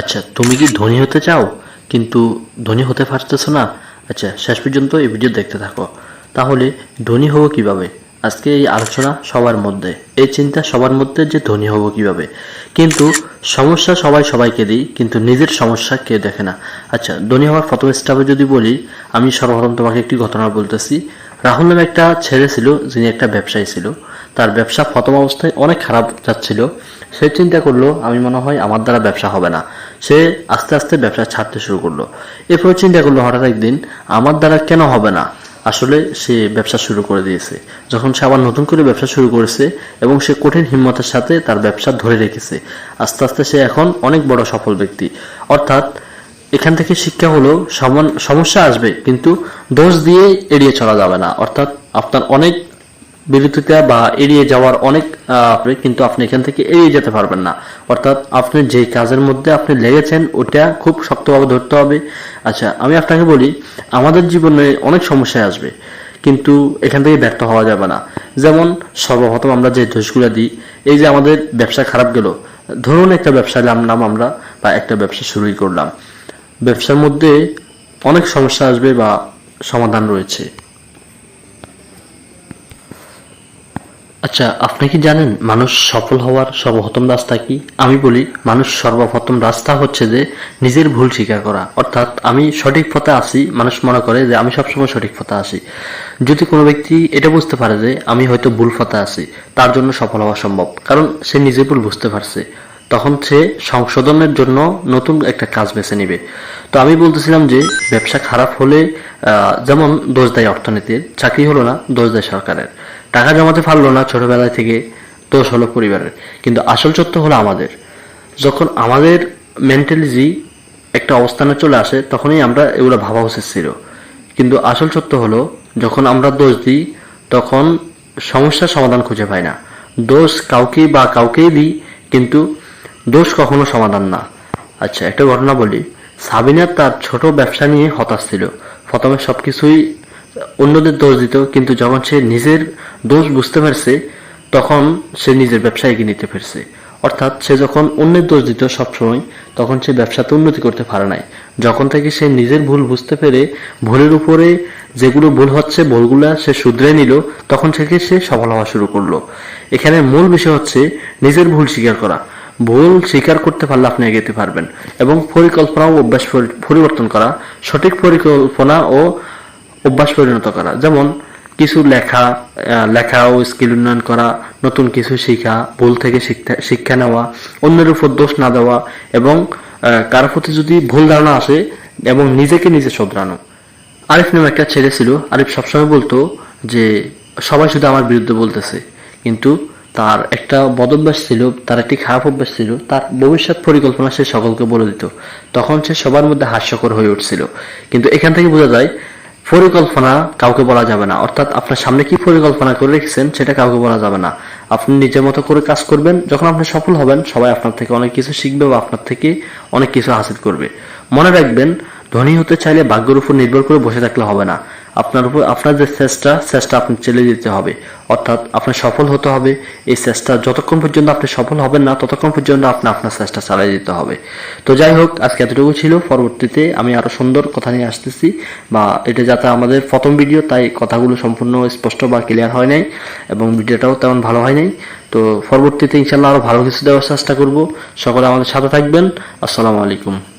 আচ্ছা তুমি কি ধনী হতে চাও? কিন্তু ধনী হতে পারতেছো না? আচ্ছা শেষ পর্যন্ত এই ভিডিও দেখতে থাকো। তাহলে ধনী হব কীভাবে? আজকে এই আলোচনা সবার মধ্যে, এই চিন্তা সবার মধ্যে যে ধনী হব কীভাবে? কিন্তু সমস্যা সবাই সবাইকে দিই, কিন্তু নিজের সমস্যা কে দেখে না। আচ্ছা ধনী হওয়ার প্রথম স্টাফে যদি বলি, আমি সর্বপ্রথম তোমাকে একটি ঘটনা বলতেছি। রাহুল নামে একটা ছেলে ছিল, যিনি একটা ব্যবসায়ী ছিল। তার ব্যবসা প্রথম অবস্থায় অনেক খারাপ যাচ্ছিল। সে চিন্তা করল, আমি মনে হয় আমার দ্বারা ব্যবসা হবে না। সে আস্তে আস্তে ব্যবসা ছাড়তে শুরু করল। এরপর চিন্তা করল, হঠাৎ একদিন আমার দ্বারা কেন হবে না? আসলে সে ব্যবসা শুরু করে দিয়েছে। যখন সে আবার নতুন করে ব্যবসা শুরু করেছে এবং সে কঠিন হিম্মতের সাথে তার ব্যবসা ধরে রেখেছে, আস্তে আস্তে সে এখন অনেক বড় সফল ব্যক্তি। অর্থাৎ এখান থেকে শিক্ষা হলো সমস্যা আসবে, কিন্তু দোষ দিয়ে এড়িয়ে চলা যাবে না। অর্থাৎ আপনার অনেক বিরোধিতা বা এড়িয়ে যাওয়ার অনেক আপনি, কিন্তু আপনি এখান থেকে এড়িয়ে যেতে পারবেন না। অর্থাৎ আপনি যে কাজের মধ্যে আপনি লেগেছেন, ওটা খুব শক্তভাবে ধরতে হবে। আচ্ছা আমি আপনাকে বলি, আমাদের জীবনে অনেক সমস্যা আসবে, কিন্তু এখান থেকে ব্যর্থ হওয়া যাবে না। যেমন, সর্বপ্রথম আমরা যে দোষগুলো দিই, এই যে আমাদের ব্যবসা খারাপ গেল। ধরুন একটা ব্যবসায় নামলাম আমরা, বা একটা ব্যবসা শুরুই করলাম। ব্যবসার মধ্যে অনেক সমস্যা আসবে বা সমাধান রয়েছে। আচ্ছা আপনি কি জানেন মানুষ সফল হওয়ার সর্বপ্রথম রাস্তা কি? আমি বলি, মানুষ সর্বপ্রথম রাস্তা হচ্ছে যে নিজের ভুল স্বীকার করা। অর্থাৎ আমি সঠিক পথে আসি মানুষ মনে করে যে আমি সবসময় সঠিক পথে আসি যদি কোনো ব্যক্তি এটা বুঝতে পারে যে আমি হয়তো ভুল পথে আসি তার জন্য সফল হওয়া সম্ভব। কারণ সে নিজে ভুল বুঝতে পারছে। তখন সে সংশোধনের জন্য নতুন একটা কাজ বেছে নেবে। তো আমি বলতেছিলাম যে, ব্যবসা খারাপ হলে যেমন দোষ দেয় অর্থনীতির, চাকরি হলো না, দোষ দেয় সরকারের। টাকা জমাতে পারল না ছোটবেলায় থেকে দোষ হলো পরিবারের। কিন্তু আসল সত্য হলো আমাদের। যখন আমাদের মেন্টালিজি একটা অবস্থানে চলে আসে, তখনই আমরা এগুলো ভাবা উচিত ছিল। কিন্তু আসল সত্য হলো, যখন আমরা দোষ দিই, তখন সমস্যার সমাধান খুঁজে পাই না। দোষ কাউকে বা কাউকেই দিই, কিন্তু দোষ কখনো সমাধান না। আচ্ছা একটা ঘটনা বলি। সাবিনা তার ছোট ব্যবসা নিয়ে হতাশ ছিল। প্রথমে সবকিছুই অন্যদের দোষ দিত, কিন্তু যখন সে নিজের দোষ বুঝতে পারছে, তখন সে নিজের ব্যবসা এগিয়ে নিতে পারছে। অর্থাৎ সে যখন অন্যের দোষ দিত সবসময়, তখন সে ব্যবসাতে উন্নতি করতে পারে নাই। যখন থেকে সে নিজের ভুল বুঝতে পেরে ভুলের উপরে যেগুলো ভুল হচ্ছে, ভুলগুলা সে শুধরে নিল, তখন থেকে সে সফল হওয়া শুরু করল। এখানে মূল বিষয় হচ্ছে নিজের ভুল স্বীকার করা। ভুল স্বীকার করতে পারলে আপনি এগোতে পারবেন এবং পরিকল্পনা ও অভ্যাস পরিবর্তন করা, সঠিক পরিকল্পনা ও অভ্যাস পরিণত করা। যেমন কিছু লেখা লেখা ও স্কিল উন্নয়ন করা, নতুন কিছু শেখা, ভুল থেকে শিক্ষা- নেওয়া, অন্যের উপর দোষ না দেওয়া এবং কারও প্রতি যদি ভুল ধারণা আসে এবং নিজেকে নিজে শোধরানো। আরিফ নামে একটা ছেলে ছিল, আরিফ সবসময় বলতো যে, সবাই শুধু আমার বিরুদ্ধে বলতেছে, কিন্তু তার একটা বদভ্যাস ছিল, তার একটি খারাপ অভ্যাস ছিল, তার ভবিষ্যৎ পরিকল্পনা সে সকলকে বলে দিত। তখন সে সবার মধ্যে হাস্যকর হয়ে উঠছিল। কিন্তু এখান থেকে বোঝা যায় পরিকল্পনা কাউকে বলা যাবে না। অর্থাৎ আপনার সামনে কি পরিকল্পনা করে রেখেছেন সেটা কাউকে বলা যাবে না। আপনি নিজের মতো করে কাজ করবেন, যখন আপনি সফল হবেন, সবাই আপনার থেকে অনেক কিছু শিখবে বা আপনার থেকে অনেক কিছু হাসিল করবে। মনে রাখবেন, ধনী হতে চাইলে ভাগ্যের উপর নির্ভর করে বসে থাকলে হবে না। আপনার উপর, আপনার যে চেষ্টা চেষ্টা আপনি চেলে দিতে হবে। অর্থাৎ আপনার সফল হতে হবে। এই চেষ্টা যতক্ষণ পর্যন্ত আপনি সফল হবেন না, ততক্ষণ পর্যন্ত আপনি আপনার চেষ্টা চালিয়ে দিতে হবে। তো যাই হোক, আজকে এতটুকু ছিল। পরবর্তীতে আমি আরও সুন্দর কথা নিয়ে আসতেছি বা এটা যাতে আমাদের প্রথম ভিডিও, তাই কথাগুলো সম্পূর্ণ স্পষ্ট বা ক্লিয়ার হয় নাই এবং ভিডিওটাও তেমন ভালো হয় নাই। তো পরবর্তীতে ইনশাল্লাহ আরও ভালো কিছু দেওয়ার চেষ্টা করব। সকলে আমাদের সাথে থাকবেন। আসসালামু আলাইকুম।